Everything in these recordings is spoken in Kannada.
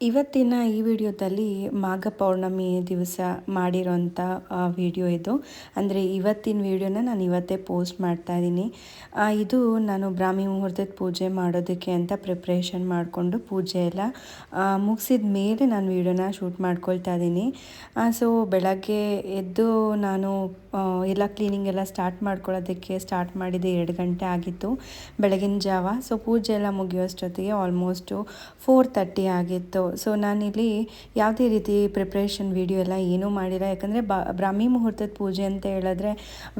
ಇವತ್ತಿನ ಈ ವಿಡಿಯೋದಲ್ಲಿ ಮಾಘ ಪೌರ್ಣಮಿ ದಿವಸ ಮಾಡಿರೋಂಥ ವಿಡಿಯೋ ಇದು. ಅಂದರೆ ಇವತ್ತಿನ ವಿಡಿಯೋನ ನಾನು ಇವತ್ತೇ ಪೋಸ್ಟ್ ಮಾಡ್ತಾ ಇದ್ದೀನಿ. ಇದು ನಾನು ಬ್ರಾಹ್ಮಿ ಮುಹೂರ್ತದ ಪೂಜೆ ಮಾಡೋದಕ್ಕೆ ಅಂತ ಪ್ರಿಪ್ರೇಷನ್ ಮಾಡಿಕೊಂಡು ಪೂಜೆ ಎಲ್ಲ ಮುಗಿಸಿದ ಮೇಲೆ ನಾನು ವಿಡಿಯೋನ ಶೂಟ್ ಮಾಡ್ಕೊಳ್ತಾ ಇದ್ದೀನಿ. ಸೊ ಬೆಳಗ್ಗೆ ಎದ್ದು ನಾನು ಎಲ್ಲ ಕ್ಲೀನಿಂಗ್ ಎಲ್ಲ ಸ್ಟಾರ್ಟ್ ಮಾಡ್ಕೊಳ್ಳೋದಕ್ಕೆ ಸ್ಟಾರ್ಟ್ ಮಾಡಿದೆ ಎರಡು ಗಂಟೆ ಆಗಿತ್ತು, ಬೆಳಗಿನ ಜಾವ. ಸೊ ಪೂಜೆ ಎಲ್ಲ ಮುಗಿಯೋಷ್ಟೊತ್ತಿಗೆ ಆಲ್ಮೋಸ್ಟು ಫೋರ್ ತರ್ಟಿ ಆಗಿತ್ತು. ಸೊ ನಾನಿಲ್ಲಿ ಯಾವುದೇ ರೀತಿ ಪ್ರಿಪ್ರೇಷನ್ ವೀಡಿಯೋ ಎಲ್ಲ ಏನೂ ಮಾಡಿಲ್ಲ. ಯಾಕಂದರೆ ಬ್ರಾಹ್ಮಿ ಮುಹೂರ್ತದ ಪೂಜೆ ಅಂತ ಹೇಳಿದ್ರೆ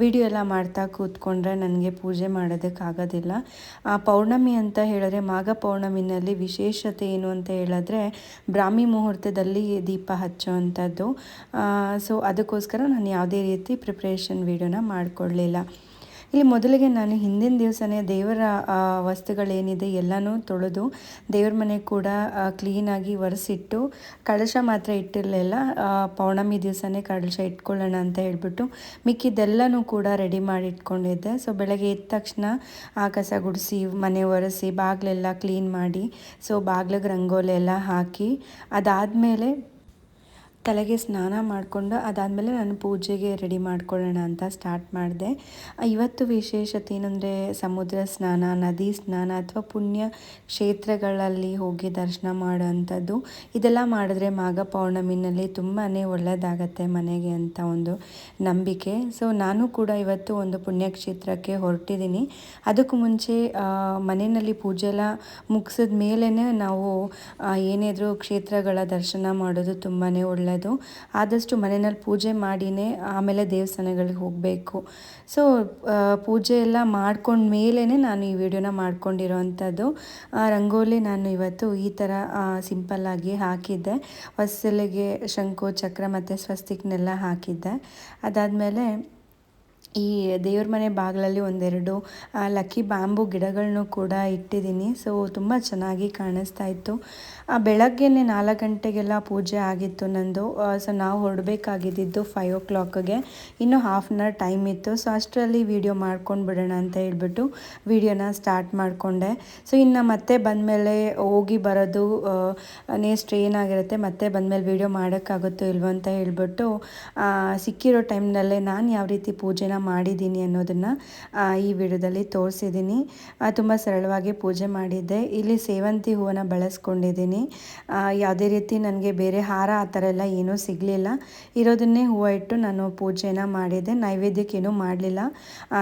ವಿಡಿಯೋ ಎಲ್ಲ ಮಾಡ್ತಾ ಕೂತ್ಕೊಂಡ್ರೆ ನನಗೆ ಪೂಜೆ ಮಾಡೋದಕ್ಕಾಗೋದಿಲ್ಲ ಪೌರ್ಣಮಿ ಅಂತ ಹೇಳಿದ್ರೆ, ಮಾಘ ಪೌರ್ಣಮಿನಲ್ಲಿ ವಿಶೇಷತೆ ಏನು ಅಂತ ಹೇಳಿದ್ರೆ ಬ್ರಾಹ್ಮಿ ಮುಹೂರ್ತದಲ್ಲಿ ದೀಪ ಹಚ್ಚೋ ಅಂಥದ್ದು ಸೊ ಅದಕ್ಕೋಸ್ಕರ ನಾನು ಯಾವುದೇ ರೀತಿ ಪ್ರಿಪ್ರೇಷನ್ ವೀಡಿಯೋನ ಮಾಡಿಕೊಳ್ಳಲಿಲ್ಲ ಇಲ್ಲಿ ಮೊದಲಿಗೆ ನಾನು ಹಿಂದಿನ ದಿವಸನೇ ದೇವರ ವಸ್ತುಗಳೇನಿದೆ ಎಲ್ಲನೂ ತೊಳೆದು ದೇವ್ರ ಮನೆ ಕೂಡ ಕ್ಲೀನಾಗಿ ಒರೆಸಿಟ್ಟು ಕಳಶ ಮಾತ್ರ ಇಟ್ಟಿರಲಿಲ್ಲ. ಪೌರ್ಣಮಿ ದಿವಸನೇ ಕಳಶ ಇಟ್ಕೊಳ್ಳೋಣ ಅಂತ ಹೇಳ್ಬಿಟ್ಟು ಮಿಕ್ಕಿದ್ದೆಲ್ಲನೂ ಕೂಡ ರೆಡಿ ಮಾಡಿ ಇಟ್ಕೊಂಡಿದ್ದೆ ಸೊ ಬೆಳಗ್ಗೆ ಎದ್ದ ತಕ್ಷಣ ಆ ಕಸ ಗುಡಿಸಿ, ಮನೆ ಒರೆಸಿ, ಬಾಗಿಲೆಲ್ಲ ಕ್ಲೀನ್ ಮಾಡಿ ಸೊ ಬಾಗ್ಲಿಗೆ ರಂಗೋಲಿ ಎಲ್ಲ ಹಾಕಿ, ಅದಾದಮೇಲೆ ತಲೆಗೆ ಸ್ನಾನ ಮಾಡಿಕೊಂಡು ಅದಾದಮೇಲೆ ನಾನು ಪೂಜೆಗೆ ರೆಡಿ ಮಾಡ್ಕೊಳ್ಳೋಣ ಅಂತ ಸ್ಟಾರ್ಟ್ ಮಾಡಿದೆ. ಇವತ್ತು ವಿಶೇಷತೆ ಏನಂದರೆ ಸಮುದ್ರ ಸ್ನಾನ, ನದಿ ಸ್ನಾನ ಅಥವಾ ಪುಣ್ಯ ಕ್ಷೇತ್ರಗಳಲ್ಲಿ ಹೋಗಿ ದರ್ಶನ ಮಾಡೋವಂಥದ್ದು. ಇದೆಲ್ಲ ಮಾಡಿದ್ರೆ ಮಾಘ ಪೌರ್ಣಮಿನಲ್ಲಿ ತುಂಬಾ ಒಳ್ಳೆಯದಾಗತ್ತೆ ಮನೆಗೆ ಅಂತ ಒಂದು ನಂಬಿಕೆ. ಸೊ ನಾನು ಕೂಡ ಇವತ್ತು ಒಂದು ಪುಣ್ಯಕ್ಷೇತ್ರಕ್ಕೆ ಹೊರಟಿದ್ದೀನಿ. ಅದಕ್ಕೂ ಮುಂಚೆ ಮನೆಯಲ್ಲಿ ಪೂಜೆ ಎಲ್ಲ ಮುಗಿಸಿದ ಮೇಲೇ ನಾವು ಏನಿದ್ರು ಕ್ಷೇತ್ರಗಳ ದರ್ಶನ ಮಾಡೋದು ತುಂಬಾ ಒಳ್ಳೆಯದು ಆದಷ್ಟು ಮನೆಯಲ್ಲಿ ಪೂಜೆ ಮಾಡಿನೇ ಆಮೇಲೆ ದೇವಸ್ಥಾನಗಳಿಗೆ ಹೋಗಬೇಕು. ಸೊ ಪೂಜೆ ಎಲ್ಲ ಮಾಡ್ಕೊಂಡ ಮೇಲೇ ನಾನು ಈ ವಿಡಿಯೋನ ಮಾಡ್ಕೊಂಡಿರೋ ಅಂಥದ್ದು ರಂಗೋಲಿ ನಾನು ಇವತ್ತು ಈ ಥರ ಸಿಂಪಲ್ಲಾಗಿ ಹಾಕಿದ್ದೆ. ಹೊಸಲಿಗೆ ಶಂಕು, ಚಕ್ರ ಮತ್ತು ಸ್ವಸ್ತಿಕ್ನೆಲ್ಲ ಹಾಕಿದ್ದೆ. ಅದಾದಮೇಲೆ ಈ ದೇವ್ರ ಮನೆ ಬಾಗಿಲಲ್ಲಿ ಒಂದೆರಡು ಲಕ್ಕಿ ಬಾಂಬು ಗಿಡಗಳನ್ನೂ ಕೂಡ ಇಟ್ಟಿದ್ದೀನಿ. ಸೊ ತುಂಬ ಚೆನ್ನಾಗಿ ಕಾಣಿಸ್ತಾ ಇತ್ತು. ಬೆಳಗ್ಗೆನೆ ನಾಲ್ಕು ಗಂಟೆಗೆಲ್ಲ ಪೂಜೆ ಆಗಿತ್ತು ನಂದು. ಸೊ ನಾವು ಹೊರಡಬೇಕಾಗಿದ್ದು ಫೈವ್ ಓ ಕ್ಲಾಕ್ಗೆ ಇನ್ನೂ ಹಾಫ್ ಆನ್ ಅವರ್ ಟೈಮ್ ಇತ್ತು. ಸೊ ಅಷ್ಟರಲ್ಲಿ ವಿಡಿಯೋ ಮಾಡ್ಕೊಂಡು ಬಿಡೋಣ ಅಂತ ಹೇಳ್ಬಿಟ್ಟು ವಿಡಿಯೋನ ಸ್ಟಾರ್ಟ್ ಮಾಡಿಕೊಂಡೆ. ಸೊ ಇನ್ನು ಮತ್ತೆ ಬಂದಮೇಲೆ ಹೋಗಿ ಬರೋದು ನೆಕ್ಸ್ಟ್ ಏನಾಗಿರುತ್ತೆ ಮತ್ತೆ ಮತ್ತೆ ಬಂದಮೇಲೆ ವಿಡಿಯೋ ಮಾಡೋಕ್ಕಾಗುತ್ತೋ ಇಲ್ವೋ ಅಂತ ಹೇಳ್ಬಿಟ್ಟು ಸಿಕ್ಕಿರೋ ಟೈಮ್ನಲ್ಲೇ ನಾನು ಯಾವ ರೀತಿ ಪೂಜೆನ ಮಾಡಿದ್ದೀನಿ ಅನ್ನೋದನ್ನು ಈ ವಿಡಿಯೋದಲ್ಲಿ ತೋರಿಸಿದ್ದೀನಿ. ತುಂಬ ಸರಳವಾಗಿ ಪೂಜೆ ಮಾಡಿದ್ದೆ. ಇಲ್ಲಿ ಸೇವಂತಿ ಹೂವನ್ನು ಬಳಸ್ಕೊಂಡಿದ್ದೀನಿ. ಯಾವುದೇ ರೀತಿ ನನಗೆ ಬೇರೆ ಹಾರ ಆ ಥರ ಎಲ್ಲ ಏನೂ ಸಿಗಲಿಲ್ಲ. ಇರೋದನ್ನೇ ಹೂವು ಇಟ್ಟು ನಾನು ಪೂಜೆನ ಮಾಡಿದ್ದೆ ನೈವೇದ್ಯಕ್ಕೇನೂ ಮಾಡಲಿಲ್ಲ.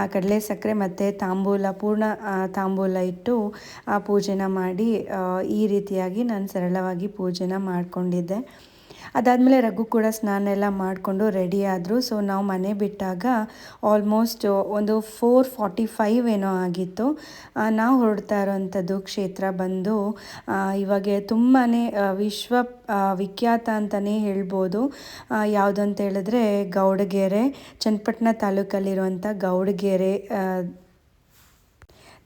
ಕಡಲೆ ಸಕ್ಕರೆ ಮತ್ತು ತಾಂಬೂಲ, ಪೂರ್ಣ ತಾಂಬೂಲ ಇಟ್ಟು, ಆ, ಪೂಜೆನ ಮಾಡಿ ಈ ರೀತಿಯಾಗಿ ನಾನು ಸರಳವಾಗಿ ಪೂಜೆನ ಮಾಡಿಕೊಂಡಿದ್ದೆ. ಅದಾದಮೇಲೆ ರಘು ಕೂಡ ಸ್ನಾನ ಎಲ್ಲ ಮಾಡಿಕೊಂಡು ರೆಡಿ ಆದರು. ಸೊ ನಾವು ಮನೆ ಬಿಟ್ಟಾಗ ಆಲ್ಮೋಸ್ಟ್ ಒಂದು ಫೋರ್ ಫಾರ್ಟಿ ಫೈವ್ ಏನೋ ಆಗಿತ್ತು. ನಾವು ಹೊರಡ್ತಾ ಇರೋವಂಥದ್ದು ಕ್ಷೇತ್ರ ಬಂದು ಇವಾಗ ತುಂಬಾ ವಿಶ್ವ ವಿಖ್ಯಾತ ಅಂತಲೇ ಹೇಳ್ಬೋದು. ಯಾವುದಂತ ಹೇಳಿದ್ರೆ ಗೌಡಗೆರೆ, ಚನ್ನಪಟ್ಟಣ ತಾಲೂಕಲ್ಲಿರುವಂಥ ಗೌಡಗೆರೆ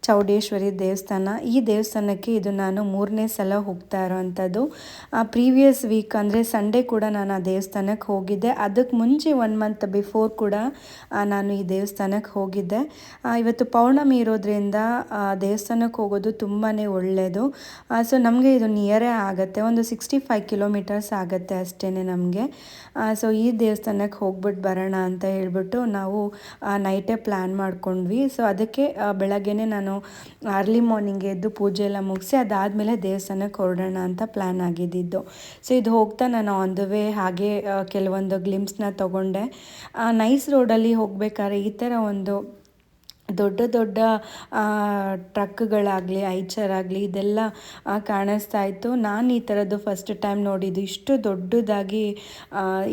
ಚೌಡೇಶ್ವರಿ ದೇವಸ್ಥಾನ. ಈ ದೇವಸ್ಥಾನಕ್ಕೆ ಇದು ನಾನು ಮೂರನೇ ಸಲ ಹೋಗ್ತಾ ಇರೋವಂಥದ್ದು. ಪ್ರೀವಿಯಸ್ ವೀಕ್ ಅಂದರೆ ಸಂಡೇ ಕೂಡ ನಾನು ಆ ದೇವಸ್ಥಾನಕ್ಕೆ ಹೋಗಿದ್ದೆ. ಅದಕ್ಕೆ ಮುಂಚೆ ಒನ್ ಮಂತ್ ಬಿಫೋರ್ ಕೂಡ ನಾನು ಈ ದೇವಸ್ಥಾನಕ್ಕೆ ಹೋಗಿದ್ದೆ. ಇವತ್ತು ಪೌರ್ಣಮಿ ಇರೋದ್ರಿಂದ ದೇವಸ್ಥಾನಕ್ಕೆ ಹೋಗೋದು ತುಂಬಾ ಒಳ್ಳೆಯದು ಸೊ ನಮಗೆ ಇದು ನಿಯರೇ ಆಗುತ್ತೆ. ಒಂದು ಸಿಕ್ಸ್ಟಿ ಫೈವ್ ಕಿಲೋಮೀಟರ್ಸ್ ಆಗುತ್ತೆ ಅಷ್ಟೇ ನಮಗೆ. ಸೊ ಈ ದೇವಸ್ಥಾನಕ್ಕೆ ಹೋಗ್ಬಿಟ್ಟು ಬರೋಣ ಅಂತ ಹೇಳ್ಬಿಟ್ಟು ನಾವು ನೈಟೇ ಪ್ಲ್ಯಾನ್ ಮಾಡ್ಕೊಂಡ್ವಿ. ಸೊ ಅದಕ್ಕೆ ಬೆಳಗ್ಗೆ ನಾನು ಅರ್ಲಿ ಮಾರ್ನಿಂಗ್ ಎದ್ದು ಪೂಜೆ ಎಲ್ಲ ಮುಗಿಸಿ ಅದಾದಮೇಲೆ ದೇವಸ್ಥಾನಕ್ಕೆ ಹೊರಡೋಣ ಅಂತ ಪ್ಲ್ಯಾನ್ ಆಗಿದ್ದಿದ್ದು. ಸೊ ಇದು ಹೋಗ್ತಾ ನಾನು ಆನ್ ದ ವೇ ಹಾಗೆ ಕೆಲವೊಂದು ಗ್ಲಿಮ್ಸ್ನ ತೊಗೊಂಡೆ. ನೈಸ್ ರೋಡಲ್ಲಿ ಹೋಗಬೇಕಾದ್ರೆ ಈ ಥರ ಒಂದು ದೊಡ್ಡ ದೊಡ್ಡ ಟ್ರಕ್ಗಳಾಗಲಿ ಐಚರ್ ಆಗಲಿ ಇದೆಲ್ಲ ಕಾಣಿಸ್ತಾ ಇತ್ತು. ನಾನು ಈ ಥರದ್ದು ಫಸ್ಟ್ ಟೈಮ್ ನೋಡಿದ್ದು. ಇಷ್ಟು ದೊಡ್ಡದಾಗಿ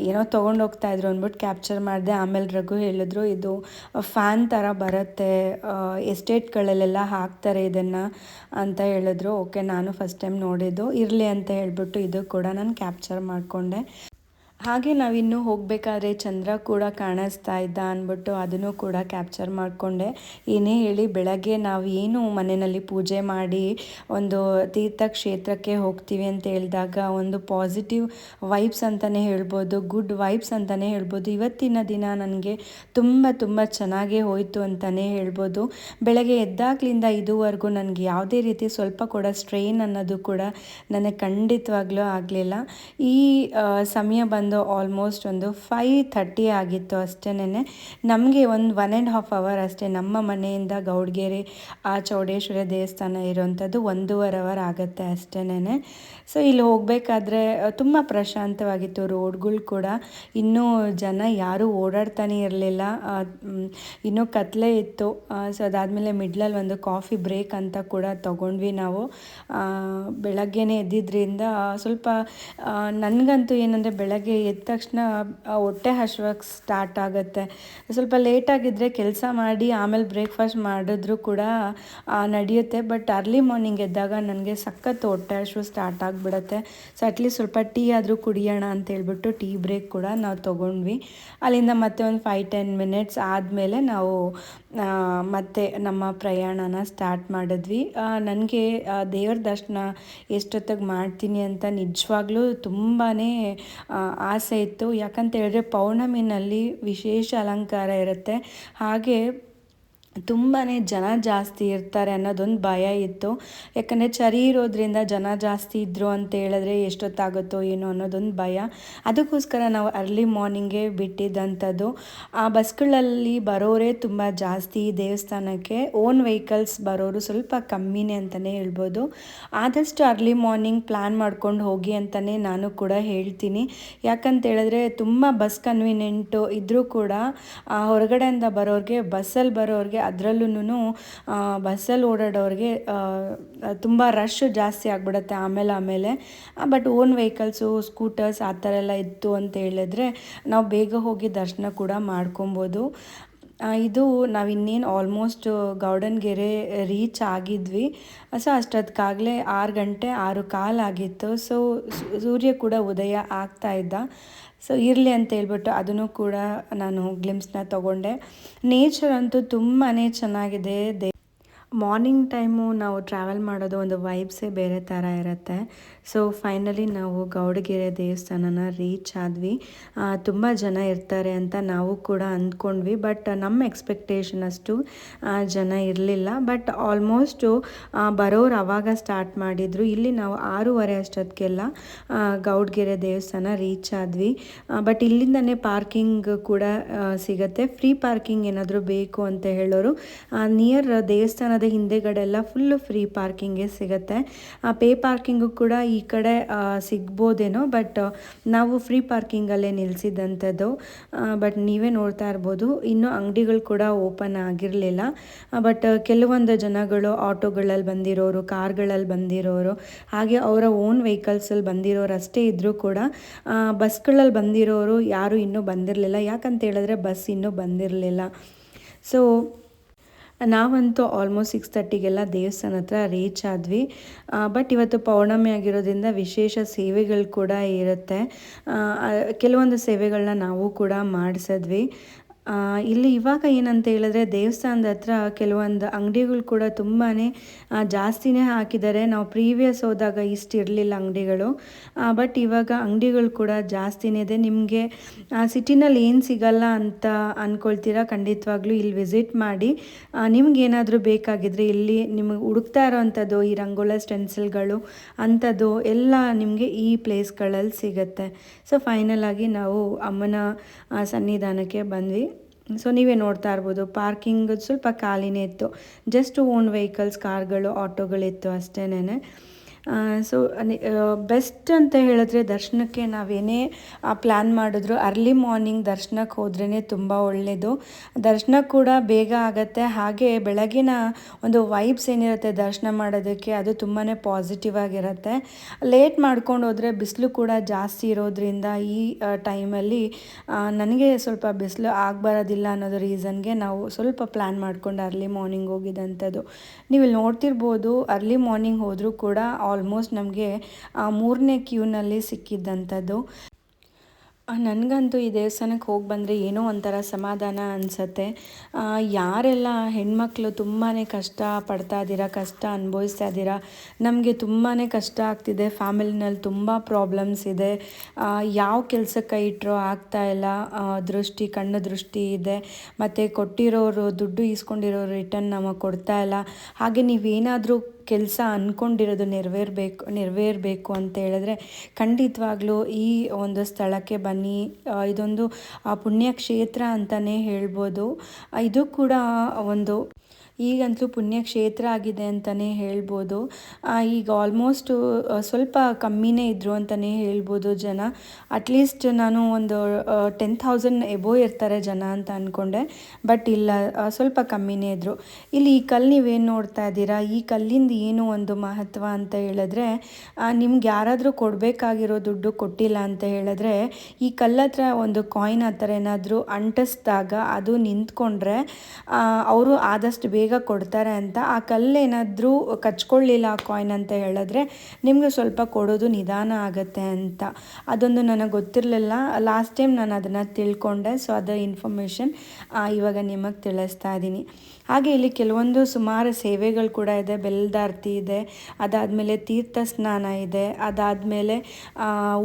ಏನೋ ತೊಗೊಂಡೋಗ್ತಾ ಇದ್ರು ಅಂದ್ಬಿಟ್ಟು ಕ್ಯಾಪ್ಚರ್ ಮಾಡಿದೆ. ಆಮೇಲೆ ರಘು ಹೇಳಿದ್ರು, ಇದು ಫ್ಯಾನ್ ಥರ ಬರುತ್ತೆ ಎಸ್ಟೇಟ್ಗಳಲ್ಲೆಲ್ಲ ಹಾಕ್ತಾರೆ ಇದನ್ನು, ಅಂತ ಹೇಳಿದ್ರು. ಓಕೆ ನಾನು ಫಸ್ಟ್ ಟೈಮ್ ನೋಡಿದ್ದು. ಇರಲಿ ಅಂತ ಹೇಳಿಬಿಟ್ಟು ಇದು ಕೂಡ ನಾನು ಕ್ಯಾಪ್ಚರ್ ಮಾಡಿಕೊಂಡೆ. ಹಾಗೆ ನಾವಿನ್ನೂ ಹೋಗಬೇಕಾದ್ರೆ ಚಂದ್ರ ಕೂಡ ಕಾಣಿಸ್ತಾ ಇದ್ದ ಅಂದ್ಬಿಟ್ಟು ಅದನ್ನು ಕೂಡ ಕ್ಯಾಪ್ಚರ್ ಮಾಡಿಕೊಂಡೆ. ಏನೇ ಹೇಳಿ ಬೆಳಗ್ಗೆ ನಾವು ಏನು ಮನೆಯಲ್ಲಿ ಪೂಜೆ ಮಾಡಿ ಒಂದು ತೀರ್ಥಕ್ಷೇತ್ರಕ್ಕೆ ಹೋಗ್ತೀವಿ ಅಂತ ಹೇಳಿದಾಗ ಒಂದು ಪಾಸಿಟಿವ್ ವೈಬ್ಸ್ ಅಂತಲೇ ಹೇಳ್ಬೋದು ಗುಡ್ ವೈಬ್ಸ್ ಅಂತಲೇ ಹೇಳ್ಬೋದು. ಇವತ್ತಿನ ದಿನ ನನಗೆ ತುಂಬ ತುಂಬ ಚೆನ್ನಾಗೇ ಹೋಯಿತು ಅಂತಲೇ ಹೇಳ್ಬೋದು. ಬೆಳಗ್ಗೆ ಎದ್ದಾಗ್ಲಿಂದ ಇದುವರೆಗೂ ನನಗೆ ಯಾವುದೇ ರೀತಿ ಸ್ವಲ್ಪ ಕೂಡ ಸ್ಟ್ರೈನ್ ಅನ್ನೋದು ಕೂಡ ನನಗೆ ಖಂಡಿತವಾಗ್ಲೂ ಆಗಲಿಲ್ಲ. ಈ ಸಮಯ ಬಂದು ಆಲ್ಮೋಸ್ಟ್ ಒಂದು ಫೈ ಥರ್ಟಿ ಆಗಿತ್ತು ಅಷ್ಟೇನೆ ನಮಗೆ ಒಂದು ಒನ್ ಆ್ಯಂಡ್ ಹಾಫ್ ಅವರ್ ಅಷ್ಟೇ ನಮ್ಮ ಮನೆಯಿಂದ ಗೌಡ್ಗೆರೆ, ಆ ಚೌಡೇಶ್ವರ ದೇವಸ್ಥಾನ ಇರೋವಂಥದ್ದು ಒಂದೂವರೆ ಅವರ್ ಆಗುತ್ತೆ ಅಷ್ಟೇನೆ ಸೊ ಇಲ್ಲಿ ಹೋಗಬೇಕಾದ್ರೆ ತುಂಬ ಪ್ರಶಾಂತವಾಗಿತ್ತು ರೋಡ್ಗಳು ಕೂಡ. ಇನ್ನೂ ಜನ ಯಾರೂ ಓಡಾಡ್ತಾನೆ ಇರಲಿಲ್ಲ. ಇನ್ನೂ ಕತ್ಲೆ ಇತ್ತು. ಸೊ ಅದಾದಮೇಲೆ ಮಿಡ್ಲಲ್ಲಿ ಒಂದು ಕಾಫಿ ಬ್ರೇಕ್ ಅಂತ ಕೂಡ ತಗೊಂಡ್ವಿ ನಾವು. ಬೆಳಗ್ಗೆನೆ ಎದ್ದಿದ್ರಿಂದ ಸ್ವಲ್ಪ ನನಗಂತೂ ಏನಂದರೆ ಬೆಳಗ್ಗೆ ಎದ್ದ ತಕ್ಷಣ ಹೊಟ್ಟೆ ಹಶ್ವಕ್ಕೆ ಸ್ಟಾರ್ಟ್ ಆಗುತ್ತೆ. ಸ್ವಲ್ಪ ಲೇಟಾಗಿದ್ದರೆ ಕೆಲಸ ಮಾಡಿ ಆಮೇಲೆ ಬ್ರೇಕ್ಫಾಸ್ಟ್ ಮಾಡಿದ್ರು ಕೂಡ ನಡೆಯುತ್ತೆ. ಬಟ್ ಅರ್ಲಿ ಮಾರ್ನಿಂಗ್ ಎದ್ದಾಗ ನನಗೆ ಸಖತ್ ಹೊಟ್ಟೆ ಹಶ್ವು ಸ್ಟಾರ್ಟ್ ಆಗಿಬಿಡುತ್ತೆ. ಸೊ ಅಟ್ಲೀಸ್ಟ್ ಸ್ವಲ್ಪ ಟೀ ಆದರೂ ಕುಡಿಯೋಣ ಅಂತ ಹೇಳ್ಬಿಟ್ಟು ಟೀ ಬ್ರೇಕ್ ಕೂಡ ನಾವು ತೊಗೊಂಡ್ವಿ. ಅಲ್ಲಿಂದ ಮತ್ತೆ ಒಂದು ಫೈವ್ ಟೆನ್ ಮಿನಿಟ್ಸ್ ಆದಮೇಲೆ ನಾವು ಮತ್ತೆ ನಮ್ಮ ಪ್ರಯಾಣನ ಸ್ಟಾರ್ಟ್ ಮಾಡಿದ್ವಿ. ನನಗೆ ದೇವ್ರ ದರ್ಶನ ಎಷ್ಟೊತ್ತಿಗೆ ಮಾಡ್ತೀನಿ ಅಂತ ನಿಜವಾಗ್ಲೂ ತುಂಬಾ ಆಸೆ ಇತ್ತು. ಯಾಕಂತ ಹೇಳಿದ್ರೆ ಪೌರ್ಣಮಿನಲ್ಲಿ ವಿಶೇಷ ಅಲಂಕಾರ ಇರುತ್ತೆ. ಹಾಗೆ ತುಂಬಾ ಜನ ಜಾಸ್ತಿ ಇರ್ತಾರೆ ಅನ್ನೋದೊಂದು ಭಯ ಇತ್ತು. ಯಾಕಂದರೆ ಚರಿ ಇರೋದ್ರಿಂದ ಜನ ಜಾಸ್ತಿ ಇದ್ದರು ಅಂತ ಹೇಳಿದ್ರೆ ಎಷ್ಟೊತ್ತಾಗುತ್ತೋ ಏನೋ ಅನ್ನೋದೊಂದು ಭಯ. ಅದಕ್ಕೋಸ್ಕರ ನಾವು ಅರ್ಲಿ ಮಾರ್ನಿಂಗೇ ಬಿಟ್ಟಿದ್ದಂಥದ್ದು ಆ ಬಸ್ಗಳಲ್ಲಿ ಬರೋರೇ ತುಂಬ ಜಾಸ್ತಿ ದೇವಸ್ಥಾನಕ್ಕೆ ಓನ್ ವೆಹಿಕಲ್ಸ್ ಬರೋರು ಸ್ವಲ್ಪ ಕಮ್ಮಿನೇ ಅಂತಲೇ ಹೇಳ್ಬೋದು. ಆದಷ್ಟು ಅರ್ಲಿ ಮಾರ್ನಿಂಗ್ ಪ್ಲ್ಯಾನ್ ಮಾಡ್ಕೊಂಡು ಹೋಗಿ ಅಂತಲೇ ನಾನು ಕೂಡ ಹೇಳ್ತೀನಿ. ಯಾಕಂತ ಹೇಳಿದ್ರೆ ತುಂಬ ಬಸ್ ಕನ್ವೀನಿಯೆಂಟು ಇದ್ದರೂ ಕೂಡ ಹೊರಗಡೆಯಿಂದ ಬರೋರಿಗೆ ಬಸ್ಸಲ್ಲಿ ಬರೋರಿಗೆ ಅದರಲ್ಲೂ ಬಸ್ಸಲ್ಲಿ ಓಡಾಡೋರಿಗೆ ತುಂಬ ರಶ್ ಜಾಸ್ತಿ ಆಗಿಬಿಡುತ್ತೆ ಆಮೇಲೆ ಆಮೇಲೆ. ಬಟ್ ಓನ್ ವೆಹಿಕಲ್ಸು ಸ್ಕೂಟರ್ಸ್ ಆ ಥರ ಎಲ್ಲ ಇತ್ತು ಅಂತ ಹೇಳಿದ್ರೆ, ನಾವು ಬೇಗ ಹೋಗಿ ದರ್ಶನ ಕೂಡ ಮಾಡ್ಕೊಬೋದು. ಇದು ನಾವು ಇನ್ನೇನು ಆಲ್ಮೋಸ್ಟ್ ಗೌಡನ್ಗೆರೆ ರೀಚ್ ಆಗಿದ್ವಿ. ಸೊ ಅಷ್ಟೊತ್ತಿಗಾಗಲೇ ಆರು ಗಂಟೆ ಆರು ಕಾಲಾಗಿತ್ತು ಸೊ, ಸೂರ್ಯ ಕೂಡ ಉದಯ ಆಗ್ತಾ ಇದ್ದ. ಸೊ ಇರಲಿ ಅಂತ ಹೇಳ್ಬಿಟ್ಟು ಅದನ್ನು ಕೂಡ ನಾನು ಗ್ಲಿಮ್ಸ್ನ ತೊಗೊಂಡೆ. ನೇಚರ್ ಅಂತೂ ತುಂಬಾ ಚೆನ್ನಾಗಿದೆ. ಮಾರ್ನಿಂಗ್ ಟೈಮು ನಾವು ಟ್ರಾವೆಲ್ ಮಾಡೋದು ಒಂದು ವೈಬ್ಸೇ ಬೇರೆ ಥರ ಇರುತ್ತೆ. ಸೊ ಫೈನಲಿ ನಾವು ಗೌಡಗೆರೆ ದೇವಸ್ಥಾನನ ರೀಚ್ ಆದ್ವಿ. ತುಂಬ ಜನ ಇರ್ತಾರೆ ಅಂತ ನಾವು ಕೂಡ ಅಂದ್ಕೊಂಡ್ವಿ. ಬಟ್ ನಮ್ಮ ಎಕ್ಸ್ಪೆಕ್ಟೇಷನ್ ಅಷ್ಟು ಜನ ಇರಲಿಲ್ಲ. ಬಟ್ ಆಲ್ಮೋಸ್ಟು ಬರೋರು ಅವಾಗ ಸ್ಟಾರ್ಟ್ ಮಾಡಿದರು. ಇಲ್ಲಿ ನಾವು ಆರೂವರೆ ಅಷ್ಟೊತ್ತಿಗೆಲ್ಲ ಗೌಡಗೆರೆ ದೇವಸ್ಥಾನ ರೀಚ್ ಆದ್ವಿ. ಬಟ್ ಇಲ್ಲಿಂದನೇ ಪಾರ್ಕಿಂಗ್ ಕೂಡ ಸಿಗತ್ತೆ. ಫ್ರೀ ಪಾರ್ಕಿಂಗ್ ಏನಾದರೂ ಬೇಕು ಅಂತ ಹೇಳೋರು ನಿಯರ್ ದೇವಸ್ಥಾನದ ಹಿಂದೆಗಡೆ ಎಲ್ಲ ಫುಲ್ಲು ಫ್ರೀ ಪಾರ್ಕಿಂಗೇ ಸಿಗುತ್ತೆ. ಪೇ ಪಾರ್ಕಿಂಗು ಕೂಡ ಈ ಕಡೆ ಸಿಗ್ಬೋದೇನೋ ಬಟ್ ನಾವು ಫ್ರೀ ಪಾರ್ಕಿಂಗಲ್ಲೇ ನಿಲ್ಲಿಸಿದಂಥದ್ದು ಬಟ್ ನೀವೇ ನೋಡ್ತಾ ಇರ್ಬೋದು. ಇನ್ನೂ ಅಂಗಡಿಗಳು ಕೂಡ ಓಪನ್ ಆಗಿರಲಿಲ್ಲ. ಬಟ್ ಕೆಲವೊಂದು ಜನಗಳು ಆಟೋಗಳಲ್ಲಿ ಬಂದಿರೋರು ಕಾರ್ಗಳಲ್ಲಿ ಬಂದಿರೋರು, ಹಾಗೆ ಅವರ ಓನ್ ವೆಹಿಕಲ್ಸಲ್ಲಿ ಬಂದಿರೋರು ಅಷ್ಟೇ ಇದ್ದರೂ ಕೂಡ ಬಸ್ಗಳಲ್ಲಿ ಬಂದಿರೋರು ಯಾರೂ ಇನ್ನೂ ಬಂದಿರಲಿಲ್ಲ. ಯಾಕಂತ ಹೇಳಿದ್ರೆ ಬಸ್ ಇನ್ನೂ ಬಂದಿರಲಿಲ್ಲ. ಸೊ ನಾವಂತೂ ಆಲ್ಮೋಸ್ಟ್ ಸಿಕ್ಸ್ ತರ್ಟಿಗೆಲ್ಲ ದೇವಸ್ಥಾನ ಹತ್ರ ರೀಚ್ ಆದ್ವಿ. ಬಟ್ ಇವತ್ತು ಪೌರ್ಣಮಿ ಆಗಿರೋದ್ರಿಂದ ವಿಶೇಷ ಸೇವೆಗಳು ಕೂಡ ಇರುತ್ತೆ. ಕೆಲವೊಂದು ಸೇವೆಗಳನ್ನ ನಾವು ಕೂಡ ಮಾಡಿಸಿದ್ವಿ. ಇಲ್ಲಿ ಇವಾಗ ಏನಂತ ಹೇಳಿದ್ರೆ ದೇವಸ್ಥಾನದ ಹತ್ರ ಕೆಲವೊಂದು ಅಂಗಡಿಗಳು ಕೂಡ ತುಂಬಾ ಜಾಸ್ತಿನೇ ಹಾಕಿದ್ದಾರೆ. ನಾವು ಪ್ರೀವಿಯಸ್ ಹೋದಾಗ ಇಷ್ಟು ಇರಲಿಲ್ಲ ಅಂಗಡಿಗಳು. ಬಟ್ ಇವಾಗ ಅಂಗಡಿಗಳು ಕೂಡ ಜಾಸ್ತಿನೇ ಇದೆ. ನಿಮಗೆ ಸಿಟಿನಲ್ಲಿ ಏನು ಸಿಗಲ್ಲ ಅಂತ ಅಂದ್ಕೊಳ್ತೀರಾ ಖಂಡಿತವಾಗ್ಲೂ ಇಲ್ಲಿ ವಿಸಿಟ್ ಮಾಡಿ. ನಿಮ್ಗೇನಾದರೂ ಬೇಕಾಗಿದ್ರೆ ಇಲ್ಲಿ ನಿಮಗೆ ಹುಡುಕ್ತಾ ಇರೋವಂಥದ್ದು ಈ ರಂಗೋಲ ಸ್ಟೆನ್ಸಿಲ್ಗಳು, ಅಂಥದ್ದು ಎಲ್ಲ ನಿಮಗೆ ಈ ಪ್ಲೇಸ್ಗಳಲ್ಲಿ ಸಿಗುತ್ತೆ. ಸೊ, ಫೈನಲ್ ಆಗಿ ನಾವು ಅಮ್ಮನ ಸನ್ನಿಧಾನಕ್ಕೆ ಬಂದ್ವಿ. ಸೊ ನೀವೇ ನೋಡ್ತಾ ಇರ್ಬೋದು ಪಾರ್ಕಿಂಗ್ ಸ್ವಲ್ಪ ಖಾಲಿನೇ ಇತ್ತು. ಜಸ್ಟ್ ಓನ್ ವೆಹಿಕಲ್ಸ್ ಕಾರ್ಗಳು ಆಟೋಗಳಿತ್ತು ಅಷ್ಟೇನೆ ಸೊ ಬೆಸ್ಟ್ ಅಂತ ಹೇಳಿದ್ರೆ ದರ್ಶನಕ್ಕೆ ನಾವೇನೇ ಪ್ಲ್ಯಾನ್ ಮಾಡಿದ್ರು ಅರ್ಲಿ ಮಾರ್ನಿಂಗ್ ದರ್ಶನಕ್ಕೆ ಹೋದ್ರೇ ತುಂಬ ಒಳ್ಳೆಯದು ದರ್ಶನ ಕೂಡ ಬೇಗ ಆಗುತ್ತೆ. ಹಾಗೆ ಬೆಳಗಿನ ಒಂದು ವೈಬ್ಸ್ ಏನಿರುತ್ತೆ ದರ್ಶನ ಮಾಡೋದಕ್ಕೆ, ಅದು ತುಂಬಾ ಪಾಸಿಟಿವ್ ಆಗಿರುತ್ತೆ. ಲೇಟ್ ಮಾಡ್ಕೊಂಡು ಹೋದರೆ ಬಿಸಿಲು ಕೂಡ ಜಾಸ್ತಿ ಇರೋದ್ರಿಂದ ಈ ಟೈಮಲ್ಲಿ ನನಗೆ ಸ್ವಲ್ಪ ಬಿಸಿಲು ಆಗಬರೋದಿಲ್ಲ ಅನ್ನೋದು ರೀಸನ್ಗೆ ನಾವು ಸ್ವಲ್ಪ ಪ್ಲ್ಯಾನ್ ಮಾಡ್ಕೊಂಡು ಅರ್ಲಿ ಮಾರ್ನಿಂಗ್ ಹೋಗಿದ್ದಂಥದ್ದು ನೀವು ಇಲ್ಲಿ ನೋಡ್ತಿರ್ಬೋದು ಅರ್ಲಿ ಮಾರ್ನಿಂಗ್ ಹೋದರೂ ಕೂಡ ಆಲ್ಮೋಸ್ಟ್ ನಮಗೆ ಮೂರನೇ ಕ್ಯೂನಲ್ಲಿ ಸಿಕ್ಕಿದ್ದಂಥದ್ದು ನನಗಂತೂ ಈ ದೇವಸ್ಥಾನಕ್ಕೆ ಹೋಗಿ ಬಂದರೆ ಏನೋ ಒಂಥರ ಸಮಾಧಾನ ಅನಿಸತ್ತೆ. ಯಾರೆಲ್ಲ ಹೆಣ್ಮಕ್ಳು ತುಂಬಾ ಕಷ್ಟ ಪಡ್ತಾ ಇದ್ದೀರಾ, ಕಷ್ಟ ಅನುಭವಿಸ್ತಾ ಇದ್ದೀರಾ, ನಮಗೆ ತುಂಬಾ ಕಷ್ಟ ಆಗ್ತಿದೆ, ಫ್ಯಾಮಿಲಿನಲ್ಲಿ ತುಂಬ ಪ್ರಾಬ್ಲಮ್ಸ್ ಇದೆ. ಯಾವ ಕೆಲಸಕ್ಕೆ ಕೈ ಇಟ್ಟರು ಆಗ್ತಾ ಇಲ್ಲ ದೃಷ್ಟಿ, ಕಣ್ಣು ದೃಷ್ಟಿ ಇದೆ, ಮತ್ತು ಕೊಟ್ಟಿರೋರು, ದುಡ್ಡು ಈಸ್ಕೊಂಡಿರೋರು ರಿಟರ್ನ್ ನಮಗೆ ಕೊಡ್ತಾ ಇಲ್ಲ. ಹಾಗೆ ನೀವೇನಾದರೂ ಕೆಲಸ ಅಂದ್ಕೊಂಡಿರೋದು ನೆರವೇರಬೇಕು ನೆರವೇರಬೇಕು ಅಂತ ಹೇಳಿದ್ರೆ ಖಂಡಿತವಾಗ್ಲೂ ಈ ಒಂದು ಸ್ಥಳಕ್ಕೆ ಬನ್ನಿ. ಇದೊಂದು ಪುಣ್ಯಕ್ಷೇತ್ರ ಅಂತಲೇ ಹೇಳ್ಬೋದು. ಇದು ಕೂಡ ಒಂದು ಈಗಂತೂ ಪುಣ್ಯಕ್ಷೇತ್ರ ಆಗಿದೆ ಅಂತಲೇ ಹೇಳ್ಬೋದು. ಈಗ ಆಲ್ಮೋಸ್ಟ್ ಸ್ವಲ್ಪ ಕಮ್ಮಿನೇ ಇದ್ದರು ಅಂತಲೇ ಹೇಳ್ಬೋದು ಜನ. ಅಟ್ಲೀಸ್ಟ್ ನಾನು ಒಂದು ಟೆನ್ ಥೌಸಂಡ್ ಎಬೋ ಇರ್ತಾರೆ ಜನ ಅಂತ ಅಂದ್ಕೊಂಡೆ ಬಟ್ ಇಲ್ಲ ಸ್ವಲ್ಪ ಕಮ್ಮಿನೇ ಇದ್ದರು ಇಲ್ಲಿ ಈ ಕಲ್ಲು ನೀವೇನು ನೋಡ್ತಾ ಇದ್ದೀರಾ? ಈ ಕಲ್ಲಿಂದ ಏನು ಒಂದು ಮಹತ್ವ ಅಂತ ಹೇಳಿದ್ರೆ ನಿಮ್ಗೆ ಯಾರಾದರೂ ಕೊಡಬೇಕಾಗಿರೋ ದುಡ್ಡು ಕೊಟ್ಟಿಲ್ಲ ಅಂತ ಹೇಳಿದ್ರೆ, ಈ ಕಲ್ಲತ್ರ ಒಂದು ಕಾಯಿನ್ ಆ ಥರ ಏನಾದರೂ ಅಂಟಿಸ್ದಾಗ ಅದು ನಿಂತ್ಕೊಂಡ್ರೆ ಅವರು ಆದಷ್ಟು ಬೇಗ ಕೊಡ್ತಾರೆ ಅಂತ ಆ ಕಲ್ಲೇನಾದರೂ ಕಚ್ಕೊಳ್ಳಿಲ್ಲ ಆ ಕಾಯಿನ್ ಅಂತ ಹೇಳಿದ್ರೆ ನಿಮಗೆ ಸ್ವಲ್ಪ ಕೊಡೋದು ನಿಧಾನ ಆಗುತ್ತೆ ಅಂತ. ಅದೊಂದು ನನಗೆ ಗೊತ್ತಿರಲಿಲ್ಲ. ಲಾಸ್ಟ್ ಟೈಮ್ ನಾನು ಅದನ್ನು ತಿಳ್ಕೊಂಡೆ. ಸೊ ಅದರ ಇನ್ಫಾರ್ಮೇಷನ್ ಇವಾಗ ನಿಮಗೆ ತಿಳಿಸ್ತಾ ಇದ್ದೀನಿ ಹಾಗೆ ಇಲ್ಲಿ ಕೆಲವೊಂದು ಸುಮಾರು ಸೇವೆಗಳು ಕೂಡ ಇದೆ. ಬೆಲ್ದಾರ್ತಿ ಇದೆ. ಅದಾದಮೇಲೆ ತೀರ್ಥ ಸ್ನಾನ ಇದೆ. ಅದಾದಮೇಲೆ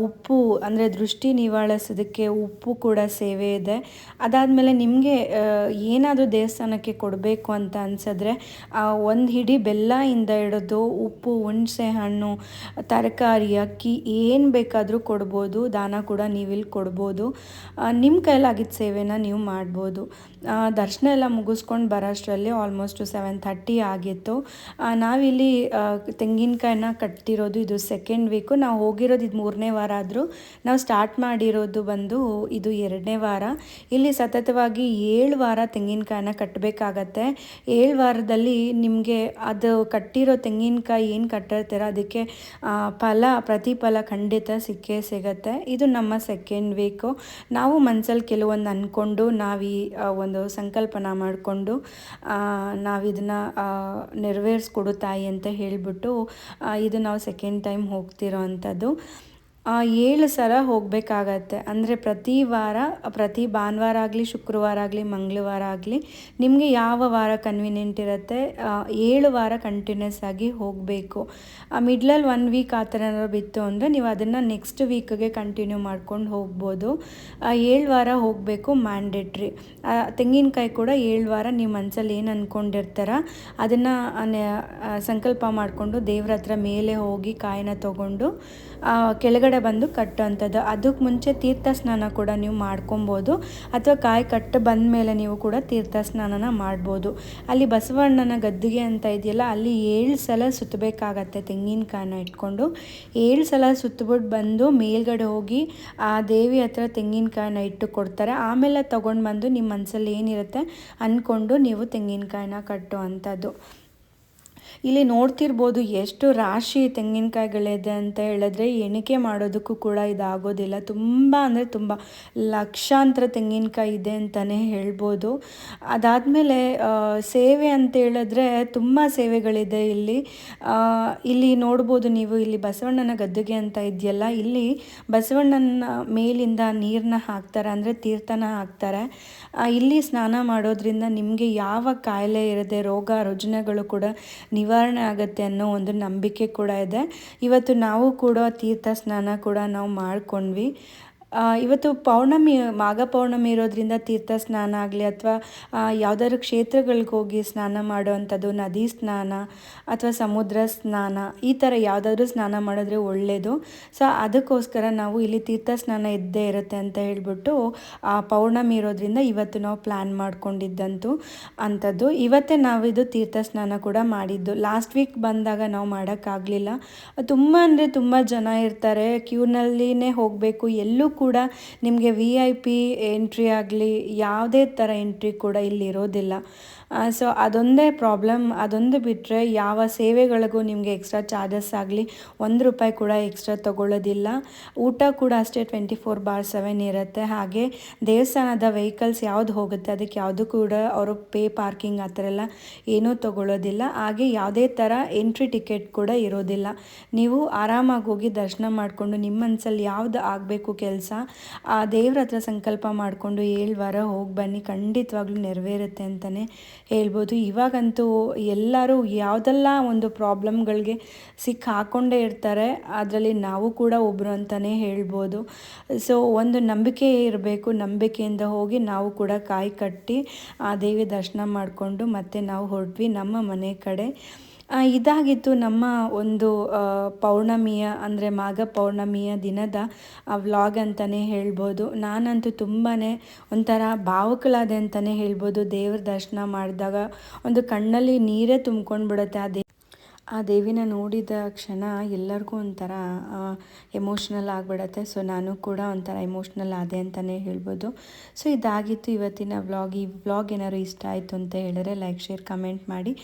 ಉಪ್ಪು, ಅಂದರೆ ದೃಷ್ಟಿ ನಿವಾಳಿಸೋದಕ್ಕೆ ಉಪ್ಪು ಕೂಡ ಸೇವೆ ಇದೆ. ಅದಾದಮೇಲೆ ನಿಮಗೆ ಏನಾದರೂ ದೇವಸ್ಥಾನಕ್ಕೆ ಕೊಡಬೇಕು ಅಂತ ಅನ್ಸಿದ್ರೆ ಒಂದು ಹಿಡಿ ಬೆಲ್ಲದಿಂದ ಹಿಡಿದು ಉಪ್ಪು, ಹುಣಸೆ ಹಣ್ಣು, ತರಕಾರಿ, ಅಕ್ಕಿ ಏನು ಬೇಕಾದರೂ ಕೊಡ್ಬೋದು, ದಾನ ಕೂಡ ನೀವಿಲ್ಲಿ ಕೊಡ್ಬೋದು. ನಿಮ್ಮ ಕೈಲಾಗಿದ್ದ ಸೇವೆನ ನೀವು ಮಾಡ್ಬೋದು. ದರ್ಶನ ಎಲ್ಲ ಮುಗಿಸ್ಕೊಂಡು ಬರೋಷ್ಟರಲ್ಲಿ ಆಲ್ಮೋಸ್ಟು ಸೆವೆನ್ ಥರ್ಟಿ ಆಗಿತ್ತು. ನಾವಿಲ್ಲಿ ತೆಂಗಿನಕಾಯಿನ ಕಟ್ತಿರೋದು ಇದು ಸೆಕೆಂಡ್ ವೀಕು ನಾವು ಹೋಗಿರೋದು ಇದು ಮೂರನೇ ವಾರ ಆದರೂ ನಾವು ಸ್ಟಾರ್ಟ್ ಮಾಡಿರೋದು ಬಂದು ಇದು ಎರಡನೇ ವಾರ. ಇಲ್ಲಿ ಸತತವಾಗಿ ಏಳು ವಾರ ತೆಂಗಿನಕಾಯಿನ ಕಟ್ಟಬೇಕಾಗತ್ತೆ ಏಳು ವಾರದಲ್ಲಿ ನಿಮಗೆ ಅದು ಕಟ್ಟಿರೋ ತೆಂಗಿನಕಾಯಿ ಏನು ಕಟ್ಟಿರ್ತೀರ, ಅದಕ್ಕೆ ಫಲ, ಪ್ರತಿಫಲ ಖಂಡಿತ ಸಿಕ್ಕೇ ಸಿಗತ್ತೆ. ಇದು ನಮ್ಮ ಸೆಕೆಂಡ್ ವೀಕು ನಾವು ಮನಸ್ಸಲ್ಲಿ ಕೆಲವೊಂದು ಅಂದ್ಕೊಂಡು ನಾವು ಈ ಒಂದು ಸಂಕಲ್ಪನ ಮಾಡಿಕೊಂಡು ಇದನ್ನು ನೆರವೇರಿಸ್ಕೊಡು ತಾಯಿ ಅಂತ ಹೇಳಿಬಿಟ್ಟು ಇದು ನಾವು ಸೆಕೆಂಡ್ ಟೈಮ್ ಹೋಗ್ತಿರೋ ಅಂಥದ್ದು. ಏಳು ಸಲ ಹೋಗಬೇಕಾಗತ್ತೆ. ಅಂದರೆ ಪ್ರತಿ ವಾರ, ಪ್ರತಿ ಭಾನುವಾರ ಆಗಲಿ, ಶುಕ್ರವಾರ ಆಗಲಿ, ಮಂಗಳವಾರ ಆಗಲಿ, ನಿಮಗೆ ಯಾವ ವಾರ ಕನ್ವಿನಿಯೆಂಟ್ ಇರುತ್ತೆ ಏಳು ವಾರ ಕಂಟಿನ್ಯೂಸ್ ಆಗಿ ಹೋಗಬೇಕು. ಮಿಡ್ಲಲ್ಲಿ ಒನ್ ವೀಕ್ ಆ ಥರ ಬಿತ್ತು ಅಂದರೆ ನೀವು ಅದನ್ನು ನೆಕ್ಸ್ಟ್ ವೀಕ್ಗೆ ಕಂಟಿನ್ಯೂ ಮಾಡ್ಕೊಂಡು ಹೋಗ್ಬೋದು. ಏಳು ವಾರ ಹೋಗಬೇಕು ಮ್ಯಾಂಡೇಟ್ರಿ ತೆಂಗಿನಕಾಯಿ ಕೂಡ ಏಳು ವಾರ ನೀವು ಮನಸ್ಸಲ್ಲಿ ಏನು ಅಂದ್ಕೊಂಡಿರ್ತಾರ ಅದನ್ನು ಸಂಕಲ್ಪ ಮಾಡಿಕೊಂಡು ದೇವ್ರ ಹತ್ರ ಮೇಲೆ ಹೋಗಿ ಕಾಯಿನ ತೊಗೊಂಡು ಕೆಳಗಡೆ ಬಂದು ಕಟ್ಟುವಂಥದ್ದು. ಅದಕ್ಕೆ ಮುಂಚೆ ತೀರ್ಥ ಸ್ನಾನ ಕೂಡ ನೀವು ಮಾಡ್ಕೊಬೋದು. ಅಥವಾ ಕಾಯಿ ಕಟ್ಟು ಬಂದ ಮೇಲೆ ನೀವು ಕೂಡ ತೀರ್ಥ ಸ್ನಾನನ ಮಾಡ್ಬೋದು. ಅಲ್ಲಿ ಬಸವಣ್ಣನ ಗದ್ದಿಗೆ ಅಂತ ಇದೆಯಲ್ಲ, ಅಲ್ಲಿ ಏಳು ಸಲ ಸುತ್ತಬೇಕಾಗತ್ತೆ ತೆಂಗಿನಕಾಯನ್ನ ಇಟ್ಕೊಂಡು. ಏಳು ಸಲ ಸುತ್ತಬಿಟ್ಟು ಬಂದು ಮೇಲ್ಗಡೆ ಹೋಗಿ ಆ ದೇವಿ ಹತ್ರ ತೆಂಗಿನಕಾಯನ್ನ ಇಟ್ಟು ಕೊಡ್ತಾರೆ. ಆಮೇಲೆ ತೊಗೊಂಡು ಬಂದು ನಿಮ್ಮ ಮನಸ್ಸಲ್ಲಿ ಏನಿರುತ್ತೆ ಅಂದ್ಕೊಂಡು ನೀವು ತೆಂಗಿನಕಾಯನ್ನ ಕಟ್ಟೋ ಅಂಥದ್ದು ಇಲ್ಲಿ ನೋಡ್ತಿರ್ಬೋದು ಎಷ್ಟು ರಾಶಿ ತೆಂಗಿನಕಾಯಿಗಳಿದೆ ಅಂತ ಹೇಳಿದ್ರೆ ಎಣಿಕೆ ಮಾಡೋದಕ್ಕೂ ಕೂಡ ಇದಾಗೋದಿಲ್ಲ. ತುಂಬ ಅಂದರೆ ತುಂಬ ಲಕ್ಷಾಂತರ ತೆಂಗಿನಕಾಯಿ ಇದೆ ಅಂತಲೇ ಹೇಳ್ಬೋದು. ಅದಾದಮೇಲೆ ಸೇವೆ ಅಂತ ಹೇಳಿದ್ರೆ ತುಂಬ ಸೇವೆಗಳಿದೆ ಇಲ್ಲಿ. ಇಲ್ಲಿ ನೋಡ್ಬೋದು ನೀವು ಇಲ್ಲಿ ಬಸವಣ್ಣನ ಗದ್ದುಗೆ ಅಂತ ಇದೆಯಲ್ಲ, ಇಲ್ಲಿ ಬಸವಣ್ಣನ ಮೇಲಿಂದ ನೀರನ್ನ ಹಾಕ್ತಾರೆ, ಅಂದರೆ ತೀರ್ಥನ ಹಾಕ್ತಾರೆ. ಇಲ್ಲಿ ಸ್ನಾನ ಮಾಡೋದ್ರಿಂದ ನಿಮಗೆ ಯಾವ ಕಾಯಿಲೆ ಇರದೆ ರೋಗ ರುಜಿನಗಳು ಕೂಡ ನಿವಾರಣೆ ಆಗುತ್ತೆ ಅನ್ನೋ ಒಂದು ನಂಬಿಕೆ ಕೂಡ ಇದೆ. ಇವತ್ತು ನಾವು ಕೂಡ ತೀರ್ಥ ಸ್ನಾನ ಕೂಡ ನಾವು ಮಾಡ್ಕೊಂಡ್ವಿ. ಇವತ್ತು ಪೌರ್ಣಮಿ ಮಾಘ ಪೌರ್ಣಮಿ ಇರೋದ್ರಿಂದ ತೀರ್ಥ ಸ್ನಾನ ಆಗಲಿ ಅಥವಾ ಯಾವುದಾದ್ರು ಕ್ಷೇತ್ರಗಳಿಗೆ ಹೋಗಿ ಸ್ನಾನ ಮಾಡುವಂಥದ್ದು, ನದಿ ಸ್ನಾನ ಅಥವಾ ಸಮುದ್ರ ಸ್ನಾನ, ಈ ಥರ ಯಾವುದಾದ್ರೂ ಸ್ನಾನ ಮಾಡಿದ್ರೆ ಒಳ್ಳೆಯದು ಸೊ, ಅದಕ್ಕೋಸ್ಕರ ನಾವು ಇಲ್ಲಿ ತೀರ್ಥ ಸ್ನಾನ ಇದ್ದೇ ಇರುತ್ತೆ ಅಂತ ಹೇಳ್ಬಿಟ್ಟು, ಆ, ಪೌರ್ಣಮಿ ಇರೋದ್ರಿಂದ ಇವತ್ತು ನಾವು ಪ್ಲ್ಯಾನ್ ಮಾಡ್ಕೊಂಡಿದ್ದಂತು ಅಂಥದ್ದು. ಇವತ್ತೇ ನಾವಿದು ತೀರ್ಥ ಸ್ನಾನ ಕೂಡ ಮಾಡಿದ್ದು. ಲಾಸ್ಟ್ ವೀಕ್ ಬಂದಾಗ ನಾವು ಮಾಡೋಕ್ಕಾಗಲಿಲ್ಲ. ತುಂಬ ಅಂದರೆ ತುಂಬ ಜನ ಇರ್ತಾರೆ. ಕ್ಯೂನಲ್ಲಿನೇ ಹೋಗಬೇಕು. ಎಲ್ಲೂ ಕೂಡ ನಿಮಗೆ ವಿ ಐ ಪಿ ಎಂಟ್ರಿ ಆಗಲಿ ಯಾವುದೇ ಥರ ಎಂಟ್ರಿ ಕೂಡ ಇಲ್ಲಿ ಇರೋದಿಲ್ಲ. ಸೊ ಅದೊಂದೇ ಪ್ರಾಬ್ಲಮ್ ಅದೊಂದು ಬಿಟ್ಟರೆ ಯಾವ ಸೇವೆಗಳಿಗೂ ನಿಮಗೆ ಎಕ್ಸ್ಟ್ರಾ ಚಾರ್ಜಸ್ ಆಗಲಿ, ಒಂದು ರೂಪಾಯಿ ಕೂಡ ಎಕ್ಸ್ಟ್ರಾ ತಗೊಳ್ಳೋದಿಲ್ಲ. ಊಟ ಕೂಡ ಅಷ್ಟೇ ಟ್ವೆಂಟಿ ಫೋರ್ ಬಾರ್ ಸೆವೆನ್ ಇರುತ್ತೆ. ಹಾಗೆ ದೇವಸ್ಥಾನದ ವೆಹಿಕಲ್ಸ್ ಯಾವುದು ಹೋಗುತ್ತೆ, ಅದಕ್ಕೆ ಯಾವುದು ಕೂಡ ಅವರು ಪೇ ಪಾರ್ಕಿಂಗ್ ಆ ಥರ ಎಲ್ಲ ಏನೂ ತಗೊಳ್ಳೋದಿಲ್ಲ. ಹಾಗೆ ಯಾವುದೇ ಥರ ಎಂಟ್ರಿ ಟಿಕೆಟ್ ಕೂಡ ಇರೋದಿಲ್ಲ. ನೀವು ಆರಾಮಾಗಿ ಹೋಗಿ ದರ್ಶನ ಮಾಡಿಕೊಂಡು ನಿಮ್ಮ ಮನಸ್ಸಲ್ಲಿ ಯಾವ್ದು ಆಗಬೇಕು ಕೆಲಸ, ಆ ದೇವ್ರ ಹತ್ರ ಸಂಕಲ್ಪ ಮಾಡಿಕೊಂಡು ಏಳು ವಾರ ಹೋಗಿ ಬನ್ನಿ, ಖಂಡಿತವಾಗ್ಲೂ ನೆರವೇರುತ್ತೆ ಅಂತಲೇ ಹೇಳ್ಬೋದು. ಇವಾಗಂತೂ ಎಲ್ಲರೂ ಯಾವುದೆಲ್ಲ ಒಂದು ಪ್ರಾಬ್ಲಮ್ಗಳಿಗೆ ಸಿಕ್ಕಿ ಹಾಕ್ಕೊಂಡೇ ಇರ್ತಾರೆ, ಅದರಲ್ಲಿ ನಾವು ಕೂಡ ಒಬ್ಬರು ಅಂತಲೇ ಹೇಳ್ಬೋದು. ಸೊ, ಒಂದು ನಂಬಿಕೆ ಇರಬೇಕು, ನಂಬಿಕೆಯಿಂದ ಹೋಗಿ ನಾವು ಕೂಡ ಕಾಯಿ ಕಟ್ಟಿ ಆ ದೇವಿ ದರ್ಶನ ಮಾಡಿಕೊಂಡು ಮತ್ತೆ ನಾವು ಹೊರಟ್ವಿ ನಮ್ಮ ಮನೆ ಕಡೆ. ಇದಾಗಿತ್ತು ನಮ್ಮ ಒಂದು ಪೌರ್ಣಮಿಯ, ಅಂದರೆ ಮಾಘ ಪೌರ್ಣಮಿಯ ದಿನದ ವ್ಲಾಗ್ ಅಂತಲೇ ಹೇಳ್ಬೋದು. ನಾನಂತೂ ತುಂಬಾ ಒಂಥರ ಭಾವುಕಳಾದೆ ಅಂತಲೇ ಹೇಳ್ಬೋದು. ದೇವ್ರ ದರ್ಶನ ಮಾಡಿದಾಗ ಒಂದು ಕಣ್ಣಲ್ಲಿ ನೀರೇ ತುಂಬ್ಕೊಂಡು ಬಿಡುತ್ತೆ ಆ ದೇ ಆ ದೇವಿನ ನೋಡಿದ ಕ್ಷಣ ಎಲ್ಲರಿಗೂ ಒಂಥರ ಎಮೋಷ್ನಲ್ ಆಗಿಬಿಡತ್ತೆ. ಸೊ ನಾನು ಕೂಡ ಒಂಥರ ಎಮೋಷ್ನಲ್ ಆದೆ ಅಂತಲೇ ಹೇಳ್ಬೋದು. ಸೊ ಇದಾಗಿತ್ತು ಇವತ್ತಿನ ವ್ಲಾಗ್ ಈ ವ್ಲಾಗ್ ಏನಾದ್ರು ಇಷ್ಟ ಆಯಿತು ಅಂತ ಹೇಳಿದ್ರೆ ಲೈಕ್ ಶೇರ್ ಕಮೆಂಟ್ ಮಾಡಿ.